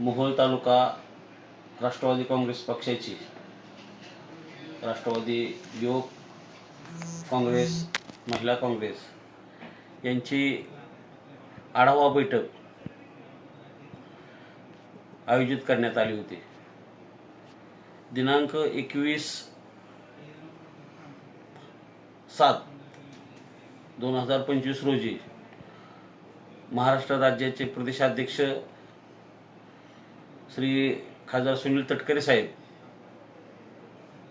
मोहोळ तालुका राष्ट्रवादी काँग्रेस पक्षाची. राष्ट्रवादी युवक काँग्रेस महिला काँग्रेस यांची आढावा बैठक आयोजित करण्यात आली होती. दिनांक एकवीस सात दोन हजार पंचवीस रोजी महाराष्ट्र राज्याचे प्रदेशाध्यक्ष श्री खासदार सुनील तटकरे साहेब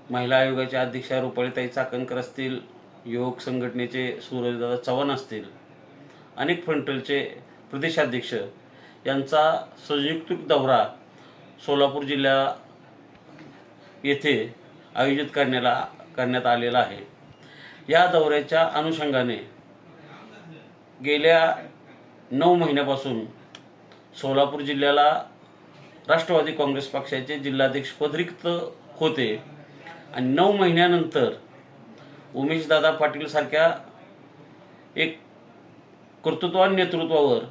महिला आयोगाच्या अध्यक्षा रुपाळीताई चाकणकर असतील युवक संघटनेचे सूरजदादा चव्हाण असतील अनेक फ्रंटलचे प्रदेशाध्यक्ष यांचा संयुक्त दौरा सोलापूर जिल्हा येथे आयोजित करण्याला करण्यात आलेला आहे. या दौऱ्याच्या अनुषंगाने गेल्या नऊ महिन्यापासून सोलापूर जिल्ह्याला राष्ट्रवादी काँग्रेस पक्षाचे जिल्हाध्यक्षपद रिक्त होते. आणि नऊ महिन्यानंतर उमेशदादा पाटीलसारख्या एक कर्तृत्वान नेतृत्वावर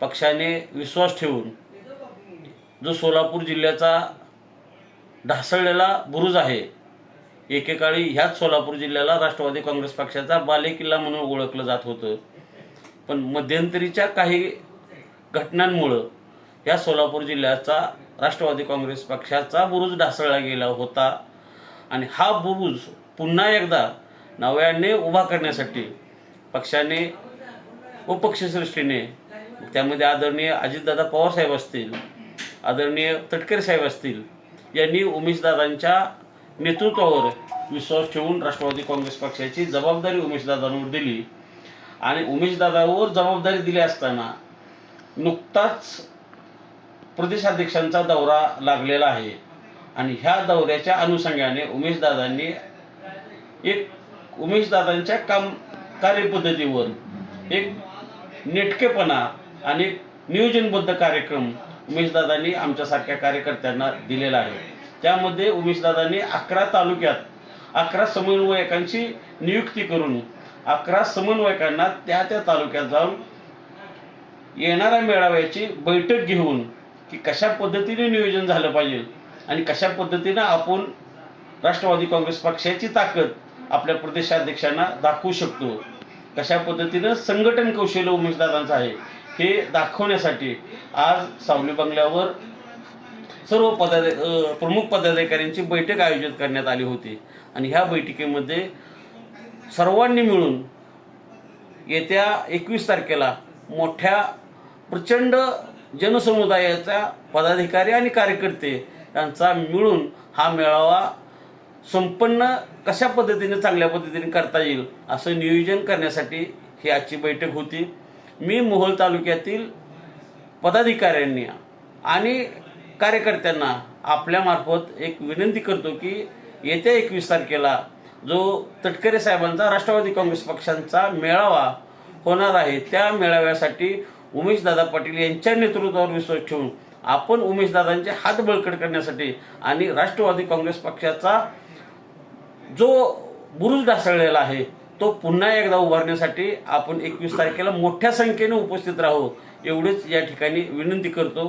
पक्षाने विश्वास ठेवून जो सोलापूर जिल्ह्याचा ढासळलेला बुरुज आहे एकेकाळी ह्याच सोलापूर जिल्ह्याला राष्ट्रवादी काँग्रेस पक्षाचा बालेकिल्ला म्हणून ओळखलं जात होतं. पण मध्यंतरीच्या काही घटनांमुळं या सोलापूर जिल्ह्याचा राष्ट्रवादी काँग्रेस पक्षाचा बुरुज ढासळला गेला होता. आणि हा बुरुज पुन्हा एकदा नव्याने उभा करण्यासाठी पक्षाने व पक्षश्रेष्ठीने त्यामध्ये आदरणीय अजितदादा पवार साहेब असतील आदरणीय तटकरे साहेब असतील यांनी उमेशदादांच्या नेतृत्वावर विश्वास ठेवून राष्ट्रवादी काँग्रेस पक्षाची जबाबदारी उमेशदादांवर दिली. आणि उमेशदादावर जबाबदारी दिली असताना नुकताच प्रदेशाध्यक्षांचा दौरा लागलेला आहे. आणि ह्या दौऱ्याच्या अनुषंगाने उमेशदादांनी एक उमेशदादांच्या काम कार्यपद्धतीवर एक नेटकेपणा आणि एक नियोजनबद्ध कार्यक्रम उमेशदादांनी आमच्यासारख्या कार्यकर्त्यांना दिलेला आहे. त्यामध्ये उमेशदादांनी अकरा तालुक्यात अकरा समन्वयकांची नियुक्ती करून अकरा समन्वयकांना त्या त्या तालुक्यात जाऊन येणाऱ्या मेळाव्याची बैठक घेऊन की कशा पद्धतीने नियोजन झालं पाहिजे आणि कशा पद्धतीनं आपण राष्ट्रवादी काँग्रेस पक्षाची ताकद आपल्या प्रदेशाध्यक्षांना दाखवू शकतो? कशा पद्धतीनं संघटन कौशल्य उमेशदादांचं आहे हे दाखवण्यासाठी आज सावली बंगल्यावर सर्व पदाधि प्रमुख पदाधिकाऱ्यांची बैठक आयोजित करण्यात आली होती. आणि ह्या बैठकीमध्ये सर्वांनी मिळून येत्या एकवीस तारखेला मोठ्या प्रचंड जनसमुदायाचा पदाधिकारी आणि कार्यकर्ते यांचा मिळून हा मेळावा संपन्न कशा पद्धतीने चांगल्या पद्धतीने करता येईल असं नियोजन करण्यासाठी ही आजची बैठक होती. मी मोहोळ तालुक्यातील पदाधिकाऱ्यांनी आणि कार्यकर्त्यांना आपल्यामार्फत एक विनंती करतो की येत्या एकवीस तारखेला जो तटकरे साहेबांचा राष्ट्रवादी काँग्रेस पक्षांचा मेळावा होणार आहे त्या मेळाव्यासाठी उमेशदादा पाटील यांच्या नेतृत्वावर विश्वास ठेवून आपण उमेशदादांचे हात बळकट करण्यासाठी आणि राष्ट्रवादी काँग्रेस पक्षाचा जो बुरुज ढासळलेला आहे तो पुन्हा एकदा उभारण्यासाठी आपण एकवीस तारखेला मोठ्या संख्येने उपस्थित राहू एवढेच या ठिकाणी विनंती करतो.